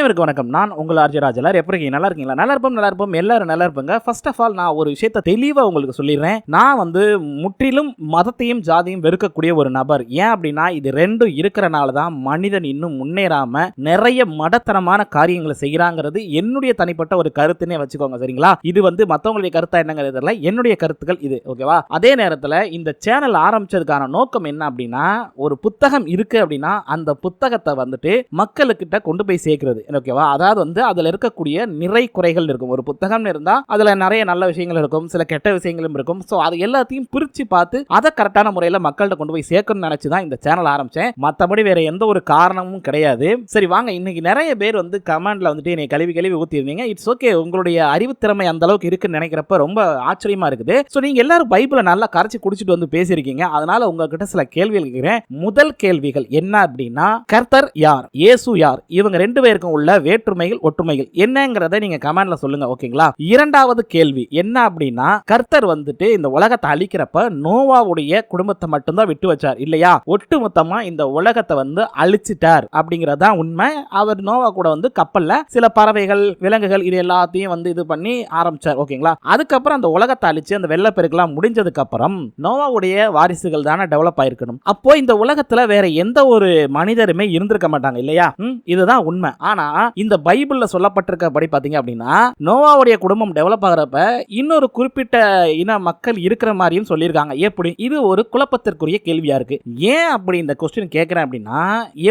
அனைவருக்கும் வணக்கம். நான் உங்கள் ஆர்ஜி எல்லாரும் எப்படி இருக்கீங்க? நல்லா இருக்கீங்களா? நல்லா இருப்போம் நல்லா இருப்போம். எல்லாரும் நல்லா இருப்பாங்க. ஃபர்ஸ்ட் ஆஃப் ஆல் நான் ஒரு விஷயத்த தெளிவாக உங்களுக்கு சொல்லிடுறேன். நான் வந்து முற்றிலும் மதத்தையும் ஜாதியும் வெறுக்கக்கூடிய ஒரு நபர். ஏன் அப்படின்னா இது ரெண்டும் இருக்கிறனால தான் மனிதன் இன்னும் முன்னேறாம நிறைய மடத்தனமான காரியங்களை செய்கிறாங்கிறது என்னுடைய தனிப்பட்ட ஒரு கருத்துன்னே வச்சுக்கோங்க சரிங்களா? இது வந்து மற்றவங்களுடைய கருத்தா என்னங்கிறது தெரியல. என்னுடைய கருத்துக்கள் இது ஓகேவா அதே நேரத்தில் இந்த சேனல் ஆரம்பிச்சதுக்கான நோக்கம் என்ன அப்படின்னா ஒரு புத்தகம் இருக்கு அப்படின்னா அந்த புத்தகத்தை வந்துட்டு மக்களுக்கிட்ட கொண்டு போய் சேர்க்கிறது. ஓகேவா அதாவது வந்து அதில் இருக்கக்கூடிய நிறை குறைகள் இருக்கும். ஒரு புத்தகம்னு இருந்தால் அதில் நிறைய நல்ல விஷயங்கள் இருக்கும் சில கெட்ட விஷயங்களும் இருக்கும். ஸோ அது எல்லாத்தையும் பிரித்து பார்த்து அதை கரெக்டான முறையில் மக்கள்கிட்ட கொண்டு போய் சேர்க்கணும்னு நினச்சி தான் இந்த சேனல் ஆரம்பித்தேன் மற்றபடி வேற எந்த ஒரு காரணமும் கிடையாது. சரி வாங்க. இன்னைக்கு நிறைய பேர் வந்து கமெண்ட்ல வந்துட்டு என்னை கழுவி கழுவி ஊற்றிருந்தீங்க இட்ஸ் ஓகே உங்களுடைய அறிவுத்திறமை அந்த அளவுக்கு இருக்குன்னு நினைக்கிறப்ப ரொம்ப ஆச்சரியமா இருக்குது. ஸோ நீங்க எல்லாரும் பைபிளை நல்லா கரைச்சி குடிச்சிட்டு வந்து பேசியிருக்கீங்க. அதனால உங்ககிட்ட சில கேள்விகள் கேட்கிறேன். முதல் கேள்விகள் என்ன அப்படின்னா கர்த்தர் யார்? இயேசு யார்? இவங்க ரெண்டு பேருக்கும் உள்ள வேற்றுமைகள் ஒற்றுமைகள் என்னங்கிறத நீங்க கமெண்ட்ல சொல்லுங்க ஓகேங்களா இரண்டாவது கேள்வி என்ன அப்படின்னா கர்த்தர் வந்துட்டு இந்த உலகத்தை அழிக்கிறப்ப நோவாவுடைய குடும்பத்தை மட்டும்தான் விட்டு வச்சார் இல்லையா? ஒட்டுமொத்தமா இந்த உலகத்தை வந்து அழிச்சிட்டார் அப்படிங்கறதுதான் உண்மை. அவர் நோவா கூட வந்து கப்பல்ல சில பறவைகள் விலங்குகள் இது எல்லாத்தையும் வந்து இது பண்ணி ஆரம்பிச்சார் ஓகேங்களா அதுக்கப்புறம் அந்த உலகத்தை அழிச்சு அந்த வெள்ளப்பெருக்கெல்லாம் முடிஞ்சதுக்கு அப்புறம் நோவாவுடைய வாரிசுகள் தானே டெவலப் ஆயிருக்கணும். அப்போ இந்த உலகத்துல வேற எந்த ஒரு மனிதருமே இருந்திருக்க மாட்டாங்க இல்லையா? ம், இதுதான் உண்மை. ஆனா இந்த பைபிள்ல சொல்லப்பட்டிருக்கபடி பாத்தீங்க அப்படின்னா நோவாவுடைய குடும்பம் டெவலப் ஆகிறப்ப இன்னொரு குறிப்பிட்ட இன மக்கள் இருக்கிற மாதிரியும் சொல்லியிருக்காங்க. எப்படி? இது ஒரு குழப்பத்திற்குரிய கேள்வியா இருக்கு. ஏன் அப்படி இந்த கொஸ்டின் கேட்கிறேன் அப்படின்னா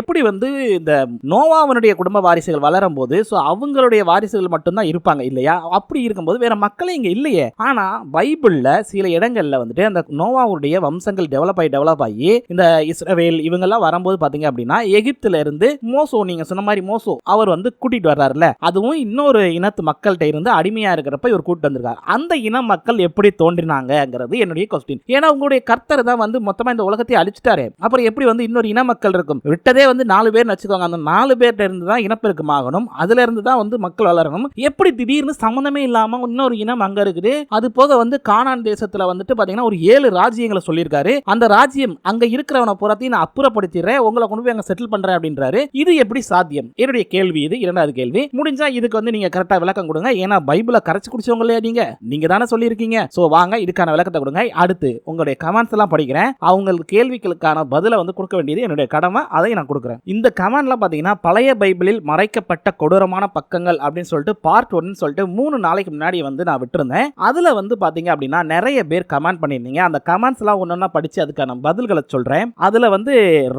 எப்படி வந்து இந்த நோவாவனுடைய குடும்ப வாரிசுகள் வளரும் போது ஸோ அவங்களுடைய வாரிசுகள் மட்டும்தான் இருப்பாங்க இல்லையா? அப்படி இருக்கும்போது வேற மக்களே இங்க இல்லையே. ஆனா பைபிள்ல சில இடங்கள்ல வந்துட்டு அந்த நோவாவுடைய வம்சங்கள் டெவலப் ஆகி டெவலப் ஆகி இந்த இஸ்ரவேல் இவங்கெல்லாம் வரும்போது பாத்தீங்க அப்படின்னா எகிப்துல இருந்து மோசோ நீங்க சொன்ன மாதிரி மோசோ அவர் வந்து கூட்டிட்டு வர்றாருல அதுவும் இன்னொரு இனத்து மக்கள்கிட்ட இருந்து அடிமையா இருக்கிறப்ப இவர் கூட்டிட்டு வந்திருக்காரு. அந்த இன மக்கள் எப்படி தோன்றினாங்கிறது என்னுடைய கொஸ்டின் ஏன்னா உங்களுடைய கர்த்தர் தான் வந்து மொத்தமா இந்த உலகத்தை அழிச்சிட்டாரு. அப்புறம் எப்படி வந்து இன்னொரு இன மக்கள் இருக்கும்? விட்டதே வந்து நாலு பேர் வச்சுக்கோங்க. அந்த நாலு பேர்கிட்ட இருந்து தான் இனப்பெருக்கம் ஆகணும். அதுல இருந்து தான் வந்து மக்கள் வளரணும். எப்படி திடீர்னு சம்மந்தமே இல்லாம இன்னொரு இனம் அங்க இருக்குது? அது போக வந்து கானான் தேசத்துல வந்துட்டு பாத்தீங்கன்னா ஒரு ஏழு ராஜ்யங்களை சொல்லியிருக்காரு. அந்த ராஜ்யம் அங்க இருக்கிறவனை புறத்தையும் நான் அப்புறப்படுத்திடுறேன். உங்களை கொண்டு போய் அங்க செட்டில் பண்றேன் அப்படின்றாரு. இது எப்படி சாத்தியம்? என்னுடைய கேள்வி. இது இரண்டாவது கேள்வி. முடிஞ்சா இதுக்கு வந்து நீங்க கரெக்டா விளக்கம் கொடுங்க. ஏன்னா பைபிளை கரைச்சு குடிச்சவங்க இல்லையா நீங்க? நீங்க தானே சொல்லியிருக்கீங்க. சோ வாங்க இதுக்கான விளக்கத்தை கொடுங்க. அடுத்து உங்களுடைய கமெண்ட்ஸ் எல்லாம் படிக்கிறேன். அவங்களுக்கு கேள்விகளுக்கான பதிலை வந்து கொடுக்க வேண்டியது என்னுடைய கடமை. அதை நான் கொடுக்குறேன். இந்த கமெண்ட்லாம் பாத்தீங்கன்னா பழைய பைபிளில் மறைக்கப்பட்ட கொடூரமான பக்கங்கள் அப்படின்னு சொல்லிட்டு பார்ட் ஒன்னு சொல்லிட்டு மூணு நாளைக்கு முன்னாடி வந்து நான் விட்டுருந்தேன். அதுல வந்து பாத்தீங்க அப்படின்னா நிறைய பேர் கமெண்ட் பண்ணியிருந்தீங்க. அந்த கமெண்ட்ஸ் எல்லாம் ஒன்னொன்னா படிச்சு அதுக்கான பதில்களை சொல்றேன். அதுல வந்து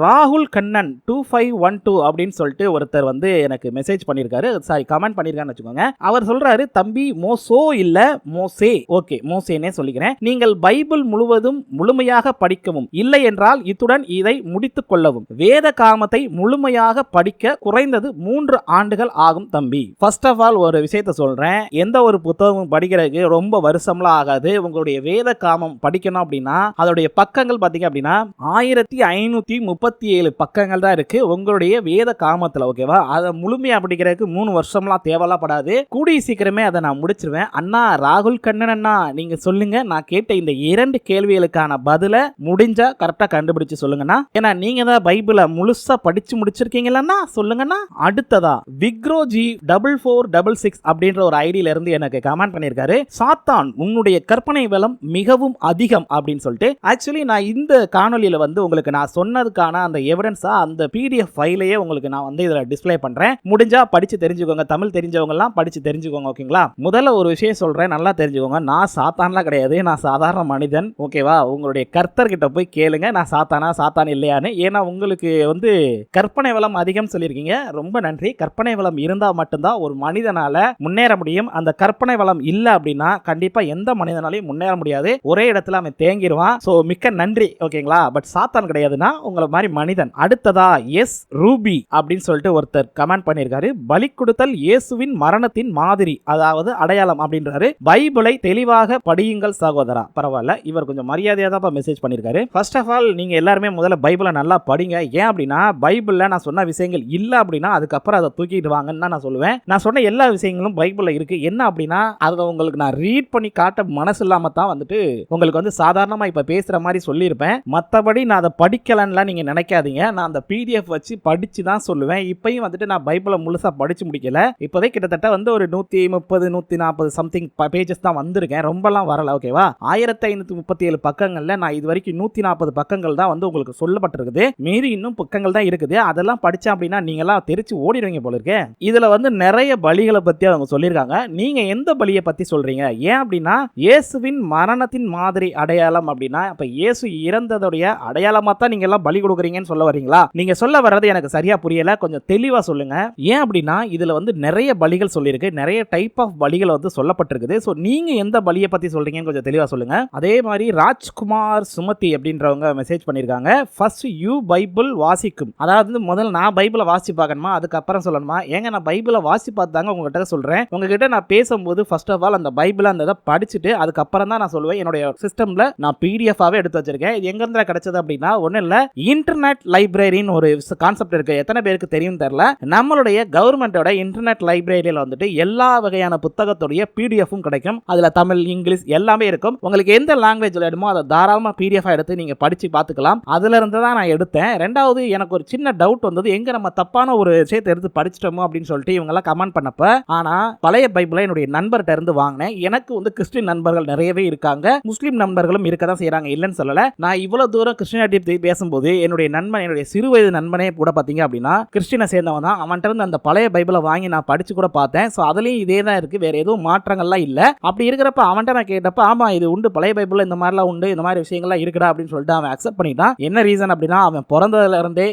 ராகுல் Kannan two five one two அப்படின்னு சொல்லிட்டு ஒருத்தர் வந்து எனக்கு மெசேஜ் பண்ணியிருக்காரு சாரி கமெண்ட் பண்ணியிருக்கான்னு வச்சுக்கோங்க. அவர் சொல்றாரு தம்பி மோசோ இல்ல மோசே. ஓகே மோசேனே சொல்லிக்கிறேன். நீங்கள் பைபிள் முழுவதும் முழுமையாக படிக்கவும் இல்லை என்றால் இத்துடன் இதை முடித்துக் கொள்ளவும். வேத காமத்தை முழுமையாக படிக்க குறைந்தது மூன்று ஆண்டுகள் ஆகும் தம்பி. ஃபர்ஸ்ட் ஆஃப் ஆல் ஒரு விஷயத்த சொல்றேன். எந்த ஒரு புத்தகமும் படிக்கிறதுக்கு ரொம்ப வருஷம்லாம் ஆகாது. உங்களுடைய வேத காமம் படிக்கணும் அப்படின்னா அதோடைய பக்கங்கள் பாத்தீங்க அப்படின்னா ஆயிரத்தி ஐநூத்தி முப்பத்தி ஏழு பக்கங்கள் தான் இருக்கு. உங்களுடைய வேத காமத்துல ஓகேவா அதை முழுமையா படிக்கிறதுக்கு மூணு வருஷம்லாம் தேவைலாம் படாது கூடிய சீக்கிரமே அதை நான் முடிச்சிருவேன். அண்ணா ராகுல் கண்ணன் அண்ணா நீங்க சொல்லுங்க. நான் கேட்ட இந்த இரண்டு கேள்விகளுக்கான பதில முடிஞ்சா கரெக்டா கண்டுபிடிச்சு சொல்லுங்கண்ணா. ஏன்னா நீங்க தான் பைபிளை முழுசா படிச்சு முடிச்சிருக்கீங்களா சொல்லுங்கண்ணா. அடுத்ததா விக்ரோஜி டபுள் ஃபோர் டபுள் சிக்ஸ் அப்படின்ற ஒரு ஐடியில இருந்து எனக்கு கமெண்ட் பண்ணியிருக்காரு. சாத்தான் உன்னுடைய கற்பனை வளம் மிகவும் அதிகம் அப்படின்னு சொல்லிட்டு. ஆக்சுவலி நான் இந்த காணொலியில வந்து உங்களுக்கு நான் சொன்னதுக்கான அந்த எவிடன்ஸா அந்த பிடிஎஃப் ஃபைலையே உங்களுக்கு நான் வந்து இதில் டிஸ்பிளே பண்றேன். முடிஞ்சா படிச்சு தெரிஞ்சுக்கோங்க. தமிழ் தெரிஞ்சவங்க எல்லாம் படிச்சு தெரிஞ்சுக்கோங்க ஓகேங்களா? முதல்ல ஒரு விஷயம் சொல்றேன் நல்லா தெரிஞ்சுக்கோங்க. நான் சாத்தான்லாம் கிடையாது. நான் சாதாரண மனிதன் ஓகேவா? உங்களுடைய கர்த்தர்கிட்ட போய் கேளுங்க. நான் சாத்தானா சாத்தான் இல்லையான்னு. ஏன்னா உங்களுக்கு வந்து கற்பனை வளம் அதிகம் சொல்லியிருக்கீங்க. ரொம்ப நன்றி. கற்பனை வளம் இருந்தால் மட்டும்தான் ஒரு மனிதனால முன்னேற முடியும். அந்த கற்பனை வளம் இல்லை அப்படின்னா கண்டிப்பா எந்த மனிதனாலையும் முன்னேற முடியாது. ஒரே இடத்துல அவன் தேங்கிடுவான் ஸோ மிக்க நன்றி ஓகேங்களா? பட் சாத்தான் கிடையாதுன்னா உங்களை மாதிரி மனிதன். அடுத்ததா எஸ் ரூபி அப்படின்னு சொல்லிட்டு ஒருத்தர் கமெண்ட் பண்ணியிருக்காரு. பலி கொடுத்தல் இயேசுவின் மரணத்தின் மாதிரி அதாவது அடையாளம் அப்படின்றாரு. பைபிளை தெளிவாக படியுங்கள் சகோதரா. பரவாயில்ல இவர் கொஞ்சம் மரியாதையாக தான் மெசேஜ் பண்ணியிருக்காரு. ஃபர்ஸ்ட் ஆஃப் ஆல் நீங்கள் எல்லாருமே முதல்ல பைபிளை நல்லா படிங்க. ஏன் அப்படின்னா பைபிளில் நான் சொன்ன விஷயங்கள் இல்லை அப்படின்னா அதுக்கப்புறம் அதை தூக்கிட்டு வாங்கன்னு தான் நான் சொல்லுவேன். நான் சொன்ன எல்லா விஷயங்களும் பைபிளில் இருக்கு. என்ன அப்படின்னா அதை உங்களுக்கு நான் ரீட் பண்ணி காட்ட மனசு இல்லாமல் தான் வந்துட்டு உங்களுக்கு வந்து சாதாரணமாக இப்போ பேசுகிற மாதிரி சொல்லியிருப்பேன். மற்றபடி நான் அதை படிக்கலன்னுலாம் நீங்கள் நினைக்காதீங்க. நான் அந்த பிடிஎஃப் வச்சு படித்து தான் சொல்லுவேன். இப்பயும் வந்துட்டு நான் பைபிள் பைபிளை முழுசா படிச்சு முடிக்கல. இப்போதே கிட்டத்தட்ட வந்து ஒரு நூத்தி முப்பது நூத்தி நாற்பது சம்திங் பேஜஸ் தான் வந்திருக்கேன். ரொம்பலாம் வரல ஓகேவா ஆயிரத்தி ஐநூத்தி முப்பத்தி ஏழு பக்கங்கள்ல நான் இது வரைக்கும் நூத்தி நாற்பது பக்கங்கள் தான் வந்து உங்களுக்கு சொல்லப்பட்டிருக்குது. மீறி இன்னும் பக்கங்கள் தான் இருக்குது. அதெல்லாம் படிச்சேன் அப்படின்னா நீங்க எல்லாம் தெரிச்சு ஓடிடுவீங்க போல இருக்கேன் இதுல வந்து நிறைய பலிகளை பத்தி அவங்க சொல்லியிருக்காங்க. நீங்க எந்த பலியை பத்தி சொல்றீங்க? ஏன் அப்படின்னா இயேசுவின் மரணத்தின் மாதிரி அடையாளம் அப்படின்னா இப்ப இயேசு இறந்ததுடைய அடையாளமா தான் நீங்க எல்லாம் பலி கொடுக்குறீங்கன்னு சொல்ல வரீங்களா நீங்க சொல்ல வர்றது எனக்கு சரியா புரியல. கொஞ்சம் தெளிவா சொல்லுங்க. ஏன் அப்படின்னா இதில் வந்து நிறைய பலிகள் சொல்லியிருக்கு. நிறைய டைப் ஆஃப் பலிகள் வந்து சொல்லப்பட்டிருக்குது. ஸோ நீங்கள் எந்த பலியை பற்றி சொல்கிறீங்கன்னு கொஞ்சம் தெளிவாக சொல்லுங்கள் அதே மாதிரி ராஜ்குமார் சுமதி அப்படின்றவங்க மெசேஜ் பண்ணியிருக்காங்க. ஃபர்ஸ்ட் யூ பைபிள் வாசிக்கும். அதாவது வந்து முதல்ல நான் பைபிளை வாசி பார்க்கணுமா? அதுக்கப்புறம் சொல்லணுமா? ஏங்க நான் பைபிளை வாசி பார்த்தாங்க உங்ககிட்ட சொல்கிறேன் உங்ககிட்ட நான் பேசும்போது ஃபர்ஸ்ட் ஆஃப் ஆல் அந்த பைபிளை அந்த இதை படிச்சுட்டு அதுக்கப்புறம் தான் நான் சொல்லுவேன். என்னுடைய சிஸ்டமில் நான் பிடிஎஃபாகவே எடுத்து வச்சிருக்கேன். இது எங்கேருந்து கிடைச்சது அப்படின்னா ஒன்றும் இல்லை இன்டர்நெட் லைப்ரரின்னு ஒரு கான்செப்ட் இருக்குது எத்தனை பேருக்கு தெரியும் தெரியல. நம்மளுடைய கவர்மெண்டோட இன்டர்நெட் லைப்ரரியில் வந்துட்டு எல்லா வகையான புத்தகத்துடைய பிடிஎஃப்பும் கிடைக்கும். அதில் தமிழ் இங்கிலீஷ் எல்லாமே இருக்கும். உங்களுக்கு எந்த லாங்குவேஜ் வேணுமோ அதை தாராளமாக பிடிஎஃபாக எடுத்து நீங்கள் படித்து பார்த்துக்கலாம். அதுல இருந்து தான் நான் எடுத்தேன். ரெண்டாவது எனக்கு ஒரு சின்ன டவுட் வந்தது. எங்கே நம்ம தப்பான ஒரு விஷயத்தை எடுத்து படிச்சிட்டோமோ அப்படின்னு சொல்லிட்டு இவங்கெல்லாம் கமெண்ட் பண்ணப்ப ஆனால் பழைய பைபிளை என்னுடைய நண்பர்கிட்ட இருந்து வாங்கினேன். எனக்கு வந்து கிறிஸ்டின் நண்பர்கள் நிறையவே இருக்காங்க. முஸ்லீம் நண்பர்களும் இருக்க தான் செய்கிறாங்க இல்லைன்னு சொல்லலை. நான் இவ்வளோ தூரம் கிறிஸ்டியானிட்டி பேசும்போது என்னுடைய நண்பன் என்னுடைய சிறு வயது நண்பனே கூட பார்த்தீங்க அப்படின்னா கிறிஸ்டினை சேர்ந்தவன் தான். அவன்கிட்ட இருந்து அந்த பழைய பைபிளை வாங்கி நான் படிச்சு கூட பார்த்தேன். ஸோ அதுலேயும் இதே தான் இருக்கு. வேற எதுவும் மாற்றங்கள்லாம் இல்ல. அப்படி இருக்கிறப்ப அவன்கிட்ட நான் கேட்டப்ப ஆமா இது உண்டு. பழைய பைபிளில் இந்த மாதிரிலாம் உண்டு. இந்த மாதிரி விஷயங்கள்லாம் இருக்குடா அப்படின்னு சொல்லிட்டு அவன் அக்செப்ட் பண்ணிட்டான். என்ன ரீசன் அப்படின்னா அவன் பிறந்ததுல இருந்தே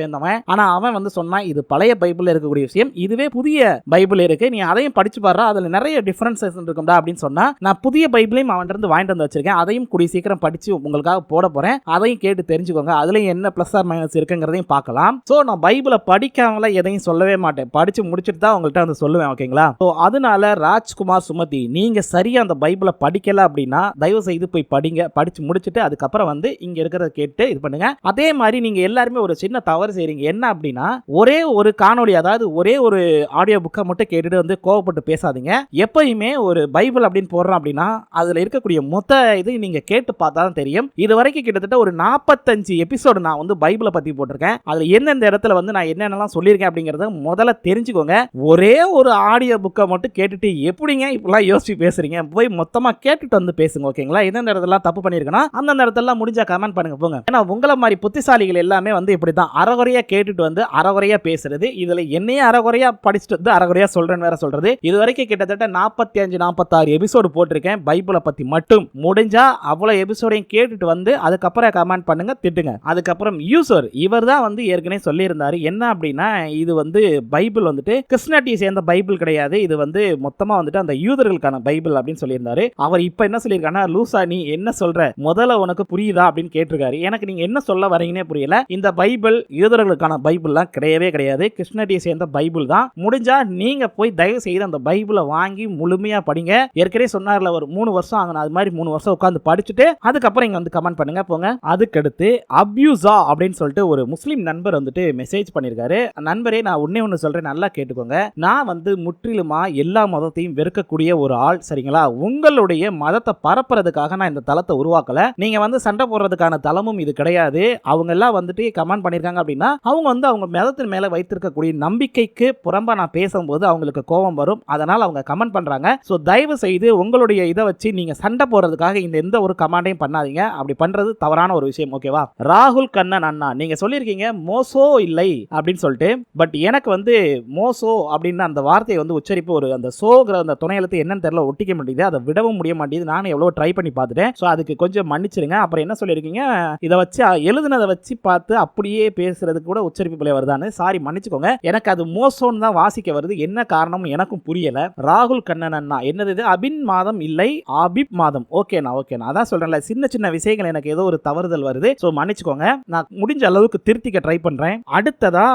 சேர்ந்தவன். ஆனால் அவன் வந்து சொன்னான் இது பழைய பைபிளில் இருக்கக்கூடிய விஷயம். இதுவே புதிய பைபிள் இருக்கு. நீ அதையும் படிச்சு பாரு அதுல நிறைய டிஃப்ரென்சஸ் இருக்கும்டா அப்படின்னு சொன்னா நான் புதிய பைபிளையும் அவன்கிட்ட இருந்து வாங்கிட்டு வந்து வச்சிருக்கேன். அதையும் கூடிய சீக்கிரம் படிச்சு உங்களுக்காக போட போகிறேன் அதையும் கேட்டு தெரிஞ்சுக்கோங்க. அதுலயும் என்ன ப்ளஸ் ஆர் மைனஸ் இருக்குங்கிறதையும் பார்க்கலாம். ஸோ நான் பைபிளை படிக்காமல எதையும் சொல்லவே மாட்டேன். படித்து முடிச்சுட்டு தான் உங்கள்கிட்ட வந்து சொல்லுவேன் ஓகேங்களா? ஸோ அதனால ராஜ்குமார் சுமதி நீங்கள் சரியாக அந்த பைபிளை படிக்கல அப்படின்னா தயவு செய்து போய் படிங்க. படித்து முடிச்சுட்டு அதுக்கப்புறம் வந்து இங்கே இருக்கிறத கேட்டு இது பண்ணுங்க. அதே மாதிரி நீங்கள் எல்லாருமே ஒரு சின்ன தவறு செய்கிறீங்க என்ன அப்படின்னா ஒரே ஒரு காணொளி அதாவது ஒரே ஒரு ஆடியோ புக்கை மட்டும் கேட்டுட்டு வந்து கோவப்பட்டு பேசாதீங்க. எப்பயுமே ஒரு பைபிள் அப்படின்னு போடுறோம் அப்படின்னா அதில் இருக்கக்கூடிய மொத்த இது நீங்கள் கேட்டு பார்த்தா தான் தெரியும். இது வரைக்கும் கிட்டத்தட்ட ஒரு நாற்பத்தஞ்சு எபிசோடு நான் வந்து பைபிளை பற்றி போட்டிருக்கேன். அதில் எந்தெந்த இடத்துல வந்து நான் என்னென்னலாம் சொல்லியிருக்கேன் அப்படிங்கிறத முதல்ல தெரிஞ்சுக்கோங்க. ஒரே ஒரு ஆடியோ புக்கை மட்டும் கேட்டுட்டு எப்படிங்க இப்படிலாம் யோசிச்சு பேசுறீங்க? போய் மொத்தமா கேட்டுட்டு வந்து பேசுங்க ஓகேங்களா எந்தெந்த இடத்துல தப்பு பண்ணியிருக்கேன்னா அந்தந்த இடத்துல முடிஞ்சா கமெண்ட் பண்ணுங்க போங்க. ஏன்னா உங்களை மாதிரி புத்திசாலிகள் எல்லாமே வந்து இப்படி தான் அறகுறையாக கேட்டுட்டு வந்து அறகுறையா பேசுறது இதுல என்னையே அறகுறையாக படிச்சுட்டு வந்து அறகுறையாக சொல்றேன்னு வேற சொல்றது. இது வரைக்கும் கிட்டத்தட்ட நாற்பத்தி அஞ்சு நாற்பத்தாறு எபிசோடு போட்டிருக்கேன். பைபிளை பற்றி மட்டும். முடிஞ்சா அவ்வளோ எபிசோடையும் கேட்டுட்டு வந்து அதுக்கப்புறம் கமெண்ட் பண்ணுங்க திட்டுங்க. அதுக்கப்புறம் யூசர் இவர் தான் வந்து ஏற்கனவே சொல்லியிருந்தாரு. என்ன அப்படின்னா இது வந்து பைபிள் வந்துட்டு கிருஷ்ணாட்டியை சேர்ந்த பைபிள் கிடையாது. இது வந்து மொத்தமா வந்துட்டு அந்த யூதர்களுக்கான பைபிள் அப்படின்னு சொல்லியிருந்தாரு. அவர் இப்ப என்ன சொல்லியிருக்காருன்னா லூசா நீ என்ன சொல்ற? முதல்ல உனக்கு புரியுதா? அப்படின்னு கேட்டிருக்காரு. எனக்கு நீங்க என்ன சொல்ல வரீங்கன்னே புரியல. இந்த பைபிள் யூதர்களுக்கான பைபிள்லாம் கிடையவே கிடையாது. கிருஷ்ணடியை சேர்ந்த பைபிள் தான். முடிஞ்சா நீங்க போய் தயவு செய்து அந்த பைபிளை வாங்கி முழுமையா படிங்க. ஏற்கனவே சொன்னார்ல ஒரு மூணு வருஷம் ஆகணும் அது மாதிரி மூணு வருஷம் உட்காந்து படிச்சுட்டு அதுக்கப்புறம் இங்க வந்து கமெண்ட் பண்ணுங்க போங்க. அதுக்கடுத்து அப்யூசா அப்படின்னு சொல்லிட்டு ஒரு முஸ்லீம் நண்பர் வந்துட்டு மெசேஜ் பண்ணியிருக்காரு. நண்பரே நான் நான் ஒன்னே ஒன்று சொல்றேன் நல்லா கேட்டுக்கோங்க. நான் வந்து முற்றிலுமா எல்லா மதத்தையும் வெறுக்கக்கூடிய ஒரு ஆள் சரிங்களா? உங்களுடைய மதத்தை பரப்புறதுக்காக நான் இந்த தளத்தை உருவாக்கல. நீங்க வந்து சண்டை போடுறதுக்கான தளமும் இது கிடையாது. அவங்க எல்லாம் வந்துட்டு கமெண்ட் பண்ணிருக்காங்க அப்படின்னா அவங்க வந்து அவங்க மதத்தின் மேல வைத்திருக்கக்கூடிய நம்பிக்கைக்கு புறம்ப நான் பேசும்போது அவங்களுக்கு கோபம் வரும். அதனால் அவங்க கமெண்ட் பண்றாங்க. ஸோ தயவு செய்து உங்களுடைய இதை வச்சு நீங்க சண்டை போடுறதுக்காக இந்த எந்த ஒரு கமாண்டையும் பண்ணாதீங்க. அப்படி பண்றது தவறான ஒரு விஷயம் ஓகேவா ராகுல் கண்ணன் அண்ணா நீங்க சொல்லியிருக்கீங்க மோசோ இல்லை அப்படின்னு சொல்லிட்டு. பட் எனக்கு வந்து மோசோ அப்படின்னு அந்த வார்த்தையை வந்து உச்சரிப்பு ஒரு அந்த சோங்கிற அந்த துணை எழுத்து என்னன்னு தெரியல ஒட்டிக்க மாட்டேங்குது. அதை விடவும் முடிய மாட்டேங்குது. நானும் எவ்வளோ ட்ரை பண்ணி பார்த்துட்டேன். ஸோ அதுக்கு கொஞ்சம் மன்னிச்சிருங்க. அப்புறம் என்ன சொல்லியிருக்கீங்க? இதை வச்சு எழுதுனதை வச்சு பார்த்து அப்படியே பேசுறதுக்கு கூட உச்சரிப்பு பிள்ளை வருதான்னு சாரி மன்னிச்சுக்கோங்க. எனக்கு அது மோசோன்னு தான் வாசிக்க வருது. என்ன காரணம் எனக்கும் புரியல. ராகுல் கண்ணன் அண்ணா என்னது இது? அபின் மாதம் இல்லை ஆபிப் மாதம். ஓகேண்ணா ஓகேண்ணா. அதான் சொல்றேன்ல சின்ன சின்ன விஷயங்கள் எனக்கு ஏதோ ஒரு தவறுதல் வருது. ஸோ மன்னிச்சுக்கோங்க. நான் முடிஞ்ச அளவுக்கு திருத்திக்க ட்ரை பண்றேன். அடுத்ததா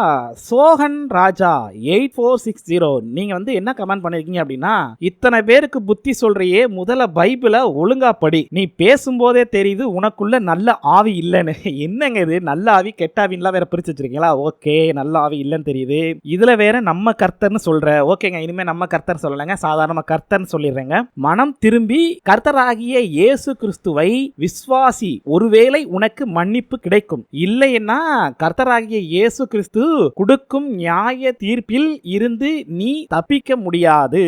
Sohan Raja eight four six zero நீங்க வந்து என்ன கமெண்ட் பண்ணிருக்கீங்க அப்படின்னா இத்தனை பேருக்கு புத்தி சொல்றியே முதல்ல பைபிளை ஒழுங்கா படி. நீ பேசும்போதே தெரியுது உனக்குள்ள நல்ல ஆவி இல்லைன்னு. என்னங்க இது? நல்ல ஆவி கெட்ட ஆவின்லாம் வேற பிரிச்சு வச்சிருக்கீங்களா? ஓகே நல்ல ஆவி இல்லைன்னு தெரியுது. இதுல வேற நம்ம கர்த்தர்னு சொல்ற ஓகேங்க இனிமே நம்ம கர்த்தர் சொல்லலைங்க சாதாரணமா கர்த்தர்னு சொல்லிடுறேங்க. மனம் திரும்பி கர்த்தராகிய இயேசு கிறிஸ்துவை விஸ்வாசி ஒருவேளை உனக்கு மன்னிப்பு கிடைக்கும். இல்லைன்னா கர்த்தராகிய இயேசு கிறிஸ்து கொடுக்கும் நியாய தீர்ப்பில் இருந்து நீ தப்பிக்க முடியாது.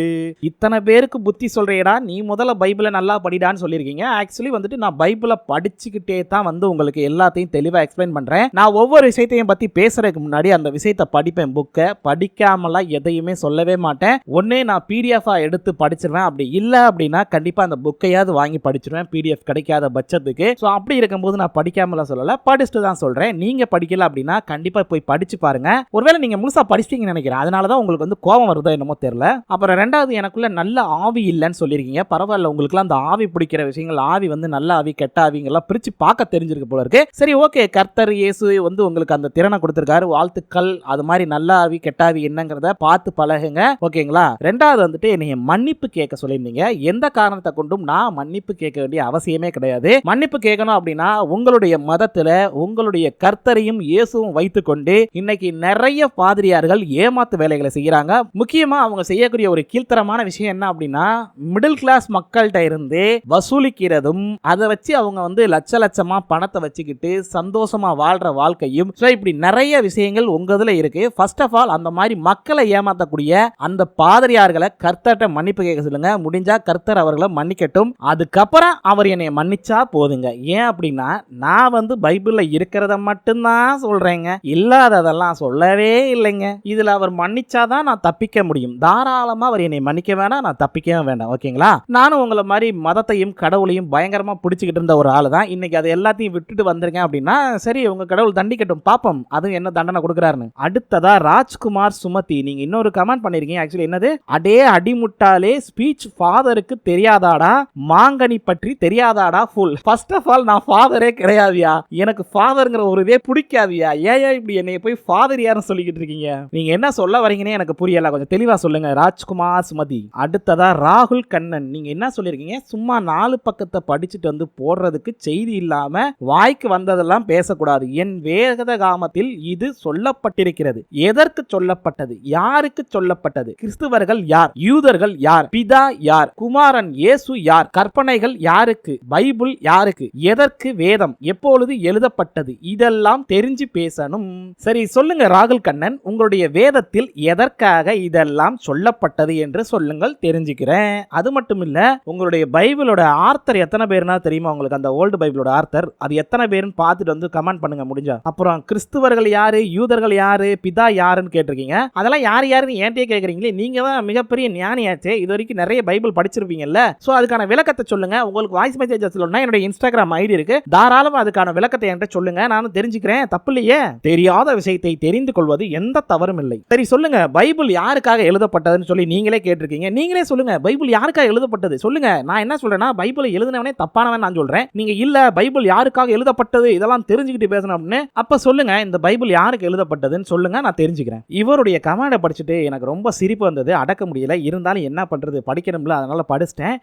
இத்தனை பேருக்கு புத்தி சொல்றேடா நீ முதல்ல பைபிளை நல்லா படிடான்னு சொல்லியிருக்கீங்க. ஆக்சுவலி வந்துட்டு நான் பைபிளை படிச்சுக்கிட்டே தான் வந்து உங்களுக்கு எல்லாத்தையும் தெளிவாக எக்ஸ்பிளைன் பண்றேன். நான் ஒவ்வொரு விஷயத்தையும் பத்தி பேசுறதுக்கு முன்னாடி அந்த விஷயத்தை படிப்பேன். புக்கை படிக்காமலாம் எதையுமே சொல்லவே மாட்டேன். ஒன்னே நான் பிடிஎஃபாக எடுத்து படிச்சிருவேன். அப்படி இல்லை அப்படின்னா கண்டிப்பாக அந்த புக்கையாவது வாங்கி படிச்சிருவேன். பிடிஎஃப் கிடைக்காத பட்சத்துக்கு. ஸோ அப்படி இருக்கும்போது நான் படிக்காமலாம் சொல்லலை. படிச்சுட்டு தான் சொல்றேன். நீங்க படிக்கல அப்படின்னா கண்டிப்பாக போய் படிச்சு பாருங்க. ஒருவேளை நீங்கள் முழுசாக படிச்சிட்டிங்கன்னு நினைக்கிறேன். அதனால தான் உங்களுக்கு வந்து கோபம் வருதோ என்னமோ தெரியல. அப்புறம் ரெண்டாவது எனக்குள்ள நல்ல ஆவி இல்லைன்னு சொல்லியிருக்கீங்க. பரவாயில்ல உங்களுக்குலாம் அந்த ஆவி பிடிக்கிற விஷயங்கள் ஆவி வந்து நல்ல ஆவி கெட்ட ஆவிங்கெல்லாம் பிரிச்சு பார்க்க தெரிஞ்சிருக்கு போல இருக்கு. சரி ஓகே கர்த்தர் இயேசு வந்து உங்களுக்கு அந்த திறனை கொடுத்துருக்காரு. வாழ்த்துக்கள். அது மாதிரி நல்ல ஆவி கெட்ட ஆவி என்னங்கிறத பார்த்து பழகுங்க. ஓகேங்களா? ரெண்டாவது வந்துட்டு என்னைய மன்னிப்பு கேட்க சொல்லியிருந்தீங்க. எந்த காரணத்தை கொண்டும் நான் மன்னிப்பு கேட்க வேண்டிய அவசியமே கிடையாது. மன்னிப்பு கேட்கணும் அப்படின்னா உங்களுடைய மதத்துல உங்களுடைய கர்த்தரையும் இயேசுவும் வைத்துக்கொண்டு இன்னைக்கு நிறைய பாதி மாதிரியார்கள் ஏமாத்து வேலைகளை செய்கிறாங்க. முக்கியமாக அவங்க செய்யக்கூடிய ஒரு கீழ்த்தரமான விஷயம் என்ன அப்படின்னா மிடில் கிளாஸ் மக்கள்கிட்ட இருந்து வசூலிக்கிறதும் அதை வச்சு அவங்க வந்து லட்ச லட்சமா பணத்தை வச்சுக்கிட்டு சந்தோஷமா வாழ்ற வாழ்க்கையும் ஸோ இப்படி நிறைய விஷயங்கள் உங்க இதுல இருக்கு. ஃபர்ஸ்ட் ஆஃப் ஆல் அந்த மாதிரி மக்களை ஏமாத்தக்கூடிய அந்த பாதிரியார்களை கர்த்தர்கிட்ட மன்னிப்பு கேட்க சொல்லுங்க. முடிஞ்சா கர்த்தர் அவர்களை மன்னிக்கட்டும். அதுக்கப்புறம் அவர் என்னை மன்னிச்சா போதுங்க. ஏன் அப்படின்னா நான் வந்து பைபிளில் இருக்கிறத மட்டும்தான் சொல்றேங்க. இல்லாததெல்லாம் சொல்லவே இல்லை. இல்லைங்க இதுல அவர் மன்னிச்சாதான் நான் தப்பிக்க முடியும். தாராளமா அவர் என்னை மன்னிக்க வேணாம் நான் தப்பிக்கவும் வேண்டாம். ஓகேங்களா? நானும் உங்களை மாதிரி மதத்தையும் கடவுளையும் பயங்கரமா பிடிச்சிக்கிட்டு இருந்த ஒரு ஆள் தான். இன்னைக்கு அது எல்லாத்தையும் விட்டுட்டு வந்திருக்கேன் அப்படின்னா சரி உங்க கடவுள் தண்டிக்கட்டும் பாப்போம். அது என்ன தண்டனை கொடுக்குறாருன்னு. அடுத்ததா ராஜ்குமார் சுமதி. நீங்க இன்னொரு கமெண்ட் பண்ணிருக்கீங்க. ஆக்சுவலி என்னது? அடே அடிமுட்டாலே ஸ்பீச் ஃபாதருக்கு தெரியாதாடா? மாங்கனி பற்றி தெரியாதாடா ஃபுல் ஃபர்ஸ்ட் ஆஃப் ஆல் நான் ஃபாதரே கிடையாதுயா. எனக்கு ஃபாதருங்கிற ஒரு இதே பிடிக்காதுயா. ஏன் ஏன் இப்படி என்னைய போய் ஃபாதர் யாரும் சொல்லிக்கிட்டு இருக்கீங்க? நீங்க என்ன சொல்ல வரீங்கன்னே எனக்கு புரியல. கொஞ்சம் தெளிவா சொல்லுங்க. ராஜ்குமார் சுமதி. அடுத்ததா ராகுல் கண்ணன். நீங்க என்ன சொல்லிருக்கீங்க சும்மா நாலு பக்கத்தை படிச்சுட்டு வந்து போடுறதுக்கு செய்தி இல்லாம வாய்க்கு வந்ததெல்லாம் பேசக்கூடாது. என் வேத காமத்தில் இது சொல்லப்பட்டிருக்கிறது. எதற்கு சொல்லப்பட்டது? யாருக்கு சொல்லப்பட்டது? கிறிஸ்துவர்கள் யார்? யூதர்கள் யார்? பிதா யார்? குமாரன் இயேசு யார்? கற்பனைகள் யாருக்கு? பைபிள் யாருக்கு? எதற்கு வேதம்? எப்பொழுது எழுதப்பட்டது? இதெல்லாம் தெரிஞ்சு பேசணும். சரி சொல்லுங்க ராகுல் கண்ணன். உங்களுடைய வேதத்தில் எதற்காக இதெல்லாம் சொல்லப்பட்டது என்று சொல்லுங்கள் தெரிஞ்சுக்கிறேன். அது மட்டும் இல்ல உங்களுடைய பைபிளோட ஆர்த்தர் எத்தனை பேர்னா தெரியுமா? உங்களுக்கு அந்த ஓல்டு பைபிளோட ஆர்த்தர் அது எத்தனை பேருன்னு பார்த்துட்டு வந்து கமெண்ட் பண்ணுங்க முடிஞ்சா. அப்புறம் கிறிஸ்துவர்கள் யாரு? யூதர்கள் யாரு? பிதா யாருன்னு கேட்டிருக்கீங்க. அதெல்லாம் யார் யாருன்னு ஏன்ட்டே கேட்குறீங்களே நீங்க தான் மிகப்பெரிய ஞானியாச்சே. இது வரைக்கும் நிறைய பைபிள் படிச்சிருப்பீங்கல்ல. ஸோ அதுக்கான விளக்கத்தை சொல்லுங்க. உங்களுக்கு வாய்ஸ் மெசேஜ் சொல்லணும்னா என்னோட இன்ஸ்டாகிராம் ஐடி இருக்கு. தாராளமாக அதுக்கான விளக்கத்தை என்கிட்ட சொல்லுங்க. நானும் தெரிஞ்சுக்கிறேன். தப்பு இல்லையே? தெரியாத விஷயத்தை தெரிந்து கொள்வது எந்த எந்த தவறும் இல்லை. சரி சொல்லுங்க. பைபிள் யாருக்காக எழுதப்பட்டதுன்னு சொல்லி நீங்களே கேட்டிருக்கீங்க. நீங்களே சொல்லுங்க. பைபிள் யாருக்காக எழுதப்பட்டது? சொல்லுங்க. நான் என்ன சொல்றேன்னா பைபிளை எழுதினவனே தப்பானவன் நான் சொல்றேன். நீங்க இல்ல பைபிள் யாருக்காக எழுதப்பட்டது? இதெல்லாம் தெரிஞ்சுக்கிட்டு பேசணும் அப்படின்னு. அப்ப சொல்லுங்க இந்த பைபிள் யாருக்கு எழுதப்பட்டதுன்னு சொல்லுங்க நான் தெரிஞ்சுக்கிறேன். இவருடைய கமாண்டை படிச்சுட்டு எனக்கு ரொம்ப சிரிப்பு வந்தது. அடக்க முடியல. இருந்தாலும் என்ன பண்றது? படிக்கணும்ல. அதனால படிச்சிட்டேன்.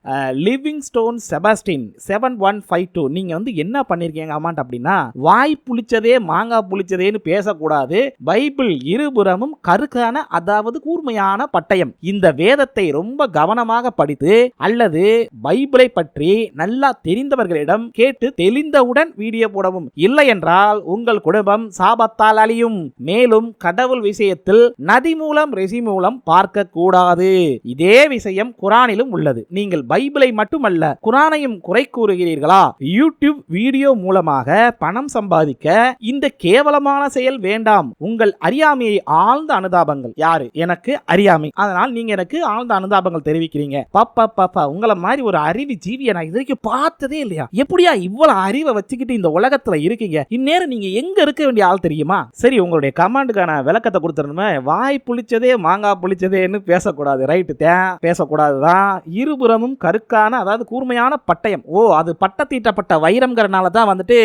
Livingstone Sebastian seven one five two நீங்க வந்து என்ன பண்ணிருக்கீங்க அமௌண்ட் அப்படின்னா வாய் புளிச்சதே மாங்காய் புளிச்சதேன்னு பேசக்கூடாது. பைபிள் இருபுறமும் கருக்கான அதாவது கூர்மையான பட்டயம். இந்த வேதத்தை ரொம்ப கவனமாக படித்து அல்லது பைபிளை பற்றி நல்லா தெரிந்தவர்களிடம் கேட்டு தெளிந்தவுடன் வீடியோ போடவும். இல்லை என்றால் உங்கள் குடும்பம் சாபத்தால் அழியும். மேலும் கடவுள் விஷயத்தில் நதி மூலம் ரிசி மூலம் பார்க்க கூடாது இதே விஷயம் குரானிலும் உள்ளது. நீங்கள் பைபிளை மட்டுமல்ல குரானையும் குறை கூறுகிறீர்களா? யூடியூப் வீடியோ மூலமாக பணம் சம்பாதிக்க இந்த கேவலமான செயல் வேண்டாம். உங்கள் அறியாமை அறியாமையை ஆழ்ந்த அனுதாபங்கள். யாரு? எனக்கு அறியாமை. அதனால் நீங்க எனக்கு ஆழ்ந்த அனுதாபங்கள் தெரிவிக்கிறீங்க. பாப்பா பாப்பா உங்களை மாதிரி ஒரு அறிவு ஜீவியை நான் இது வரைக்கும் பார்த்ததே இல்லையா? எப்படியா இவ்வளவு அறிவை வச்சுக்கிட்டு இந்த உலகத்துல இருக்கீங்க? இந்நேரம் நீங்க எங்க இருக்க வேண்டிய ஆள் தெரியுமா? சரி உங்களுடைய கமாண்டுக்கான விளக்கத்தை கொடுத்துருமே வாய் புளிச்சதே மாங்காய் புளிச்சதேன்னு பேசக்கூடாது. ரைட்டு தேன் பேசக்கூடாதுதான். இருபுறமும் கருக்கான அதாவது கூர்மையான பட்டயம். ஓ அது பட்ட தீட்டப்பட்ட வைரம்ங்கிறனால தான் வந்துட்டு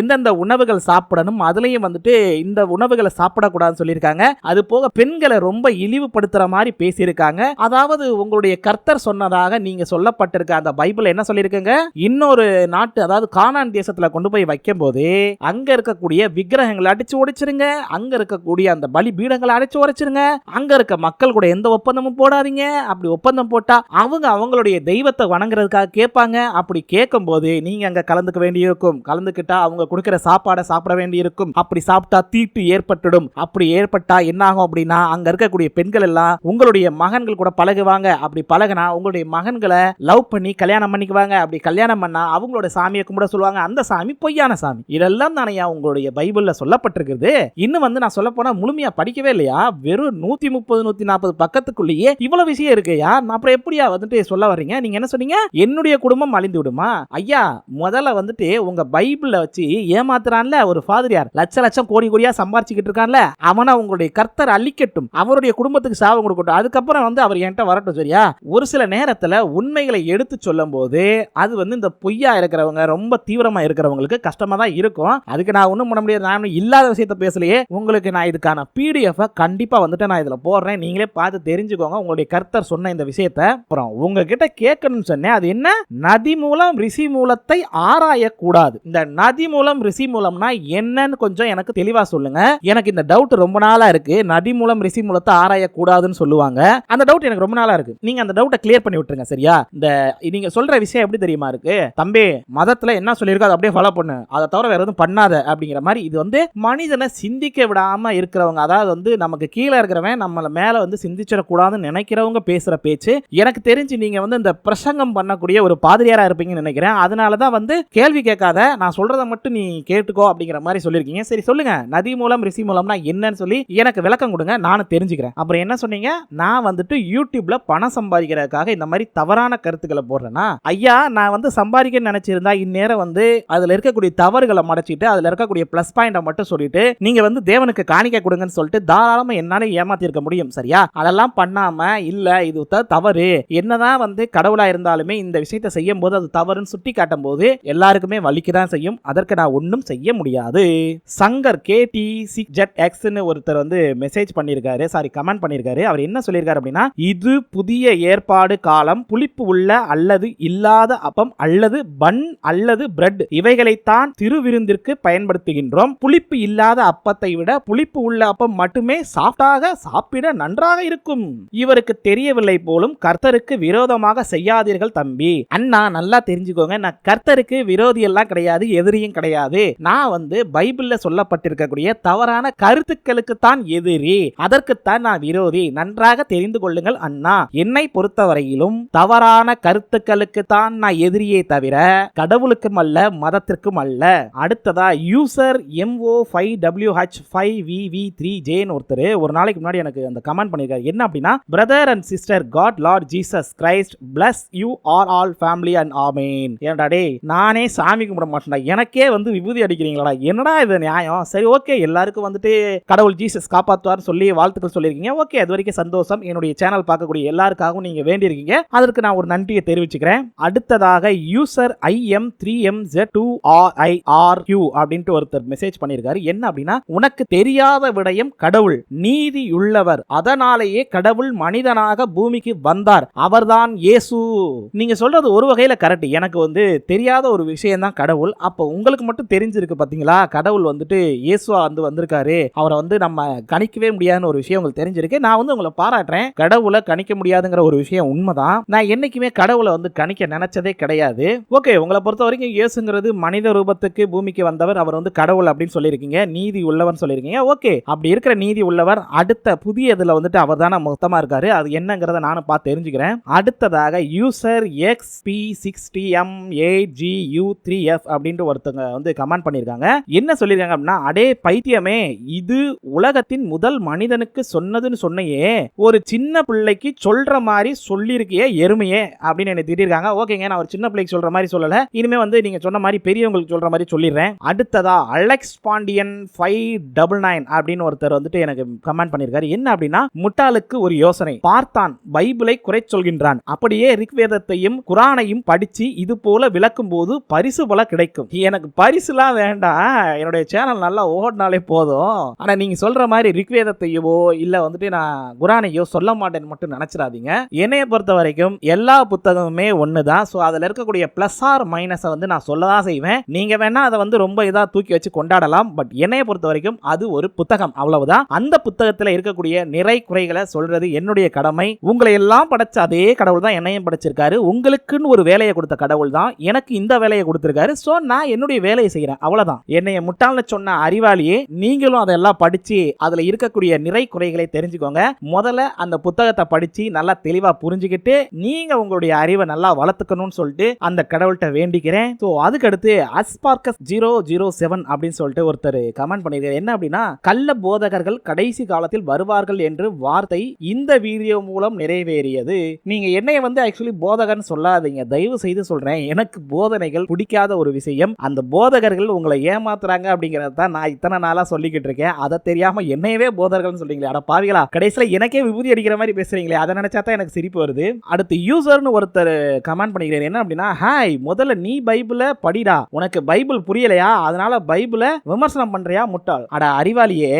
எந்தெந்த உணவுகள் சாப்பிடணும் அதுலயும் வந்துட்டு இந்த உணவுகளை சாப்பிடக்கூடாதுன்னு சொல்லி பண்ணியிருக்காங்க அது போக பெண்களை ரொம்ப இழிவுபடுத்துற மாதிரி பேசியிருக்காங்க. அதாவது உங்களுடைய கர்த்தர் சொன்னதாக நீங்க சொல்லப்பட்டிருக்க அந்த பைபிள் என்ன சொல்லியிருக்குங்க? இன்னொரு நாட்டு அதாவது கானான் தேசத்துல கொண்டு போய் வைக்கும் போது அங்க இருக்கக்கூடிய விக்கிரகங்களை அடிச்சு உடைச்சிருங்க அங்க இருக்கக்கூடிய அந்த பலி பீடங்களை அடிச்சு உடைச்சிருங்க அங்க இருக்க மக்கள் கூட எந்த ஒப்பந்தமும் போடாதீங்க. அப்படி ஒப்பந்தம் போட்டா அவங்க அவங்களுடைய தெய்வத்தை வணங்குறதுக்காக கேட்பாங்க. அப்படி கேட்கும் போது நீங்க அங்க கலந்துக்க வேண்டியிருக்கும். கலந்துக்கிட்டா அவங்க கொடுக்கிற சாப்பாடை சாப்பிட வேண்டியிருக்கும். அப்படி சாப்பிட்டா தீட்டு ஏற்பட்டுடும். அப்படி ஏற்பட்டா என்ன ஆகும் அப்படின்னா அங்க இருக்கக்கூடிய பெண்கள் எல்லாம் உங்களுடைய மகன்கள் கூட பழகுவாங்க. அப்படி பழகுனா உங்களுடைய மகன்களை லவ் பண்ணி கல்யாணம் பண்ணிக்குவாங்க. அப்படி கல்யாணம் பண்ணா அவங்களோட சாமியை கும்பிட சொல்லுவாங்க. அந்த சாமி பொய்யான சாமி. இதெல்லாம் தானையா உங்களுடைய பைபிள்ல சொல்லப்பட்டிருக்குது இன்னும் வந்து நான் சொல்ல போனால் முழுமையா படிக்கவே இல்லையா? வெறும் நூத்தி முப்பது நூத்தி நாற்பது பக்கத்துக்குள்ளேயே இவ்வளவு விஷயம் இருக்குயா நான் அப்புறம் எப்படியா வந்துட்டு சொல்ல வர்றீங்க? நீங்க என்ன சொன்னீங்க? என்னுடைய குடும்பம் அழிந்து விடுமா? ஐயா முதல்ல வந்துட்டு உங்க பைபிள்ல வச்சு ஏமாத்துறான்ல ஒரு ஃபாதரியார் லட்ச லட்சம் கோடி கோடியாக சம்பாரிச்சுக்கிட்டு இருக்கான்ல. அவனை உங்களுடைய கர்த்தர் அழிக்கட்டும் அவருடைய குடும்பத்துக்கு சாபம் கொடுக்கட்டும். அதுக்கப்புறம் வந்து அவர் என்கிட்ட வரட்டும் சரியா? ஒரு சில நேரத்துல உண்மைகளை எடுத்து சொல்லும் போது அது வந்து இந்த பொய்யா இருக்கிறவங்க ரொம்ப தீவிரமா இருக்கிறவங்களுக்கு கஷ்டமா தான் இருக்கும். அதுக்கு நான் ஒன்றும் பண்ண முடியாது. நான் இல்லாத விஷயத்த பேசலையே. உங்களுக்கு நான் இதுக்கான பிடிஎஃப் கண்டிப்பா வந்துட்டு நான் இதுல போடுறேன். நீங்களே பார்த்து தெரிஞ்சுக்கோங்க உங்களுடைய கர்த்தர் சொன்ன இந்த விஷயத்த. அப்புறம் உங்ககிட்ட கேட்கணும்னு சொன்னேன் அது என்ன? நதி மூலம் ரிஷி மூலத்தை ஆராயக்கூடாது. இந்த நதி மூலம் ரிஷி மூலம்னா என்னன்னு கொஞ்சம் எனக்கு தெளிவா சொல்லுங்க. எனக்கு இந்த டவுட் ரொம்ப நாளா இருக்கு. நதி மூலம் ரிஷி மூலத்தை ஆராயக்கூடாதுன்னு சொல்லுவாங்க. அந்த டவுட் எனக்கு ரொம்ப நாளா இருக்கு. நீங்க அந்த டவுட்டை கிளியர் பண்ணி விட்டுருங்க சரியா? இந்த நீங்க சொல்ற விஷயம் எப்படி தெரியுமா இருக்கு? தம்பி மதத்துல என்ன சொல்லியிருக்கோ அதை அப்படியே ஃபாலோ பண்ணு. அதை தவிர வேற எதுவும் பண்ணாத அப்படிங்கிற மாதிரி. இது வந்து மனிதனை சிந்திக்க விடாம இருக்கிறவங்க அதாவது வந்து நமக்கு கீழே இருக்கிறவன் நம்மள மேல வந்து சிந்திச்சிடக்கூடாதுன்னு நினைக்கிறவங்க பேசுற பேச்சு எனக்கு தெரிஞ்சு நீங்க வந்து இந்த பிரசங்கம் பண்ணக்கூடிய ஒரு பாதிரியாரா இருப்பீங்கன்னு நினைக்கிறேன். அதனால தான் வந்து கேள்வி கேட்காத நான் சொல்றதை மட்டும் நீ கேட்டுக்கோ அப்படிங்கிற மாதிரி சொல்லியிருக்கீங்க. சரி சொல்லுங்க. நதி மூலம் ரிஷி மூலம்னா என்னன்னு சொல்லி சொல்லி எனக்கு விளக்கம் கொடுங்க நானும் தெரிஞ்சுக்கிறேன். அப்புறம் என்ன சொன்னீங்க? நான் வந்துட்டு யூடியூப்ல பணம் சம்பாதிக்கிறதுக்காக இந்த மாதிரி தவறான கருத்துக்களை போடுறேன்னா ஐயா நான் வந்து சம்பாதிக்க நினைச்சிருந்தா இந்நேரம் வந்து அதுல இருக்கக்கூடிய தவறுகளை மறைச்சிட்டு அதுல இருக்கக்கூடிய பிளஸ் பாயிண்டை மட்டும் சொல்லிட்டு நீங்க வந்து தேவனுக்கு காணிக்க கொடுங்கன்னு சொல்லிட்டு தாராளமா என்னால ஏமாத்திருக்க முடியும் சரியா? அதெல்லாம் பண்ணாம இல்ல இது தவறு. என்னதான் வந்து கடவுளா இருந்தாலுமே இந்த விஷயத்தை செய்யும் போது அது தவறுன்னு சுட்டி காட்டும் போது எல்லாருக்குமே வலிக்க தான் செய்யும். அதற்கு நான் ஒன்றும் செய்ய முடியாது. Shankar K D six Z எக்ஸ்னு ஒரு ஒருத்தர் வந்து மெசேஜ் பண்ணியிருக்காரு சாரி கமெண்ட் பண்ணியிருக்காரு. அவர் என்ன சொல்லியிருக்காரு அப்படின்னா இது புதிய ஏற்பாடு காலம் புளிப்பு உள்ள அல்லது இல்லாத அப்பம் அல்லது பன் அல்லது பிரெட் இவைகளைத்தான் திருவிருந்திற்கு பயன்படுத்துகின்றோம். புளிப்பு இல்லாத அப்பத்தை விட புளிப்பு உள்ள அப்பம் மட்டுமே சாஃப்டாக சாப்பிட நன்றாக இருக்கும். இவருக்கு தெரியவில்லை போலும் கர்த்தருக்கு விரோதமாக செய்யாதீர்கள் தம்பி. அண்ணா நல்லா தெரிஞ்சுக்கோங்க. நான் கர்த்தருக்கு விரோதி எல்லாம் கிடையாது எதிரியும் கிடையாது. நான் வந்து பைபிள்ல சொல்லப்பட்டிருக்கக்கூடிய தவறான கருத்துக்களுக்கு தான் எதிரி அதற்குத்தான் நான் விரோதி. நன்றாக தெரிந்து கொள்ளுங்கள் அண்ணா. என்னை பொறுத்தவரையிலும் தவறான கருத்துக்களுக்கு தான் நான் எதிரியே தவிர கடவுளுக்கும் அல்ல மதத்திற்கும் அல்ல. அடுத்ததா user M O five W H five V V three ஜேன்னு ஒருத்தர் ஒரு நாளைக்கு முன்னாடி எனக்கு அந்த கமெண்ட் பண்ணியிருக்காரு என்ன அப்படின்னா brother and sister God Lord Jesus Christ bless you are all family and amen ஏன்டா நானே சாமி கும்பிட மாட்டேன்டா. எனக்கே வந்து விபூதி அடிக்கிறீங்களா என்னடா இது நியாயம்? சரி ஓகே எல்லாருக்கும் வந்துட்டு கடவுள் ஜீசஸ் காப்பாற்றுவார் சொல்லி வாழ்த்துக்கள் சொல்லியிருக்கீங்க. ஓகே அது வரைக்கும் சந்தோஷம். என்னுடைய சேனல் பார்க்கக்கூடிய எல்லாருக்காகவும் நீங்க வேண்டியிருக்கீங்க. அதற்கு நான் ஒரு நன்றியை தெரிவிச்சுக்கிறேன். அடுத்ததாக user I M three M Z two R I R Q அப்படின்ட்டு ஒருத்தர் மெசேஜ் பண்ணியிருக்காரு. என்ன அப்படின்னா உனக்கு தெரியாத விடயம் கடவுள் நீதியுள்ளவர் அதனாலேயே கடவுள் மனிதனாக பூமிக்கு வந்தார். அவர்தான் இயேசு. நீங்க சொல்றது ஒரு வகையில கரெக்ட் எனக்கு வந்து தெரியாத ஒரு விஷயம் தான் கடவுள். அப்போ உங்களுக்கு மட்டும் தெரிஞ்சிருக்கு பாத்தீங்களா? கடவுள் வந்துட்டு இயேசுவா வந்து வந்திருக்காரு. அவரை வந்து நம்ம கணிக்கவே முடியாதுன்னு ஒரு விஷயம் உங்களுக்கு தெரிஞ்சிருக்கு. நான் வந்து உங்களை பாராட்டுறேன். கடவுளை கணிக்க முடியாதுங்கிற ஒரு விஷயம் உண்மைதான். நான் என்னைக்குமே கடவுளை வந்து கணிக்க நினைச்சதே கிடையாது. ஓகே உங்களை பொறுத்த வரைக்கும் இயேசுங்கிறது மனித ரூபத்துக்கு பூமிக்கு வந்தவர். அவர் வந்து கடவுள் அப்படின்னு சொல்லியிருக்கீங்க. நீதி உள்ளவர்னு சொல்லியிருக்கீங்க. ஓகே அப்படி இருக்கிற நீதி உள்ளவர் அடுத்த புதிய இதில் வந்துட்டு அவர் தானே மொத்தமாக இருக்காரு. அது என்னங்கிறத நானும் பார்த்து தெரிஞ்சுக்கிறேன். அடுத்ததாக user X P sixty M eight G U three F அப்படின்ட்டு ஒருத்தங்க வந்து கமெண்ட் பண்ணியிருக்காங்க. என்ன சொல்லியிருக்காங்க அப்படின்னா அடே பைத்தியமே இது உலகத்தின் முதல் மனிதனுக்கு சொன்னதுன்னு சொன்னையே ஒரு சின்ன பிள்ளைக்கு சொல்ற மாதிரி சொல்லியிருக்கியே எருமையே அப்படின்னு என்னை திட்டிருக்காங்க. ஓகேங்க நான் ஒரு சின்ன பிள்ளைக்கு சொல்ற மாதிரி சொல்லல. இனிமே வந்து நீங்க சொன்ன மாதிரி பெரியவங்களுக்கு சொல்ற மாதிரி சொல்லிடுறேன். அடுத்ததா Alex Pandian five double nine அப்படின்னு ஒருத்தர் வந்துட்டு எனக்கு கமெண்ட் பண்ணியிருக்காரு. என்ன அப்படின்னா முட்டாளுக்கு ஒரு யோசனை. பார்த்தான் பைபிளை குறை சொல்கின்றான். அப்படியே ரிக்வேதத்தையும் குரானையும் படிச்சு இது போல விளக்கும் போது பரிசு பல கிடைக்கும். எனக்கு பரிசுலாம் வேண்டாம். என்னுடைய சேனல் நல்லா ஓடினாலே போதும். ஆனா நீங்க சொல்கிற மாதிரி ரிக்வேதத்தையோ இல்லை வந்துட்டு நான் குரானையோ சொல்ல மாட்டேன்னு மட்டும் நினச்சிடாதீங்க. என்னைய பொறுத்த வரைக்கும் எல்லா புத்தகமுமே ஒன்று தான் ஸோ அதில் இருக்கக்கூடிய ப்ளஸ் ஆர் மைனஸை வந்து நான் சொல்ல தான் செய்வேன். நீங்கள் வேணால் அதை வந்து ரொம்ப இதாக தூக்கி வச்சு கொண்டாடலாம். பட் என்னைய பொறுத்த வரைக்கும் அது ஒரு புத்தகம். அவ்வளவுதான். அந்த புத்தகத்தில் இருக்கக்கூடிய நிறை குறைகளை சொல்கிறது என்னுடைய கடமை. உங்களை எல்லாம் படைச்ச அதே கடவுள் தான் என்னையும் படைச்சிருக்காரு. உங்களுக்குன்னு ஒரு வேலையை கொடுத்த கடவுள் தான் எனக்கு இந்த வேலையை கொடுத்துருக்காரு. ஸோ நான் என்னுடைய வேலையை செய்கிறேன் அவ்வளோதான் என்னைய முட்டாள்னு சொன்ன அறிவாளியே நீங்களும் அதெல்லாம் படித்து படிச்சு அதுல இருக்கக்கூடிய நிறை குறைகளை தெரிஞ்சுக்கோங்க. முதல்ல அந்த புத்தகத்தை படிச்சு நல்லா தெளிவா புரிஞ்சுக்கிட்டு நீங்க உங்களுடைய அறிவை நல்லா வளர்த்துக்கணும்னு சொல்லிட்டு அந்த கடவுள்கிட்ட வேண்டிக்கிறேன். ஸோ அதுக்கடுத்து அஸ்பார்கஸ் ஜீரோ ஜீரோ செவன் அப்படின்னு சொல்லிட்டு ஒருத்தர் கமெண்ட் பண்ணிருக்காரு என்ன அப்படின்னா கள்ள போதகர்கள் கடைசி காலத்தில் வருவார்கள் என்று வார்த்தை இந்த வீடியோ மூலம் நிறைவேறியது. நீங்க என்னைய வந்து ஆக்சுவலி போதகர்னு சொல்லாதீங்க. தயவு செய்து சொல்றேன். எனக்கு போதனைகள் பிடிக்காத ஒரு விஷயம். அந்த போதகர்கள் உங்களை ஏமாத்துறாங்க அப்படிங்கறத தான் நான் இத்தனை நாளா சொல்லிக்கிட்டு இருக்கேன். அதை தெரியாமல் என்னையவே போதர்கள்னு சொல்றீங்களே. அட பாவிகளா கடைசியில எனக்கே விபூதி அடிக்கிற மாதிரி பேசுறீங்களே. அதை நினைச்சா தான் எனக்கு சிரிப்பு வருது. அடுத்து யூசர்னு ஒருத்தர் கமெண்ட் பண்ணிக்கிறார். என்ன அப்படின்னா ஹாய் முதல்ல நீ பைபிளை படிடா. உனக்கு பைபிள் புரியலையா? அதனால பைபிளை விமர்சனம் பண்றியா முட்டாள்? அட அறிவாளியே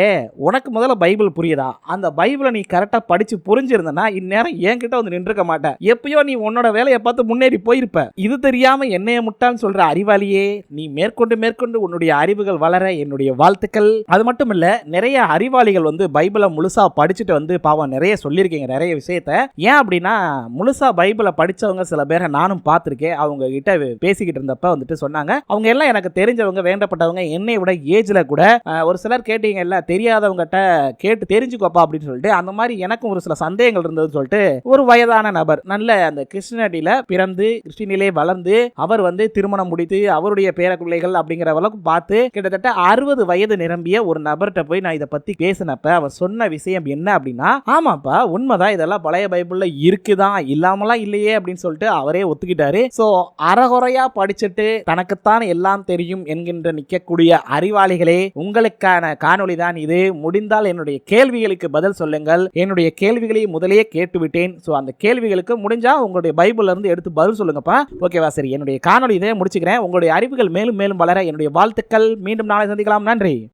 உனக்கு முதல்ல பைபிள் புரியுதா? அந்த பைபிளை நீ கரெக்டா படிச்சு புரிஞ்சிருந்தனா இந்நேரம் என்கிட்ட வந்து நின்றுக்க மாட்டேன் எப்பயோ நீ உன்னோட வேலையை பார்த்து முன்னேறி போயிருப்ப. இது தெரியாம என்னைய முட்டான்னு சொல்ற அறிவாளியே நீ மேற்கொண்டு மேற்கொண்டு உன்னுடைய அறிவுகள் வளர என்னுடைய வாழ்த்துக்கள். அது மட்டும் இல்ல நிறைய நிறைய அறிவாளிகள் வந்து பைபிளை முழுசாக படிச்சுட்டு வந்து பாவம் நிறைய சொல்லியிருக்கீங்க நிறைய விஷயத்த. ஏன் அப்படின்னா முழுசாக பைபிளை படித்தவங்க சில பேரை நானும் பார்த்துருக்கேன். அவங்க கிட்ட பேசிக்கிட்டு இருந்தப்ப வந்துட்டு சொன்னாங்க. அவங்க எல்லாம் எனக்கு தெரிஞ்சவங்க வேண்டப்பட்டவங்க என்னை விட ஏஜில் கூட ஒரு சிலர் கேட்டீங்கல்ல தெரியாதவங்ககிட்ட கேட்டு தெரிஞ்சுக்கோப்பா அப்படின்னு சொல்லிட்டு அந்த மாதிரி எனக்கும் ஒரு சில சந்தேகங்கள் இருந்ததுன்னு சொல்லிட்டு ஒரு வயதான நபர் நல்ல அந்த கிருஷ்ணடியில் பிறந்து கிறிஸ்டினிலே வளர்ந்து அவர் வந்து திருமணம் முடித்து அவருடைய பேர பிள்ளைகள் அப்படிங்கிற அளவுக்கு பார்த்து கிட்டத்தட்ட அறுபது வயது நிரம்பிய ஒரு நபர்கிட்ட போய் நான் இதை பற்றி பேசினப்ப அவர் சொன்ன விஷயம் என்ன அப்படின்னா ஆமாப்பா உண்மைதான் இதெல்லாம் பழைய பைபிளில் இருக்குதான் இல்லாமலாம் இல்லையே அப்படின்னு சொல்லிட்டு அவரே ஒத்துக்கிட்டாரு. ஸோ அறகுறையாக படிச்சுட்டு தனக்குத்தான் எல்லாம் தெரியும் என்கின்ற நிற்கக்கூடிய அறிவாளிகளே உங்களுக்கான காணொளி தான் இது. முடிந்தால் என்னுடைய கேள்விகளுக்கு பதில் சொல்லுங்கள். என்னுடைய கேள்விகளை முதலே கேட்டுவிட்டேன். ஸோ அந்த கேள்விகளுக்கு முடிஞ்சா உங்களுடைய பைபிள்ல இருந்து எடுத்து பதில் சொல்லுங்கப்பா. ஓகேவா சரி என்னுடைய காணொளி இதே முடிச்சுக்கிறேன். உங்களுடைய அறிவுகள் மேலும் மேலும் வளர என்னுடைய வாழ்த்துக்கள். மீண்டும் நாளை சந்திக்கலாம். நன்றி.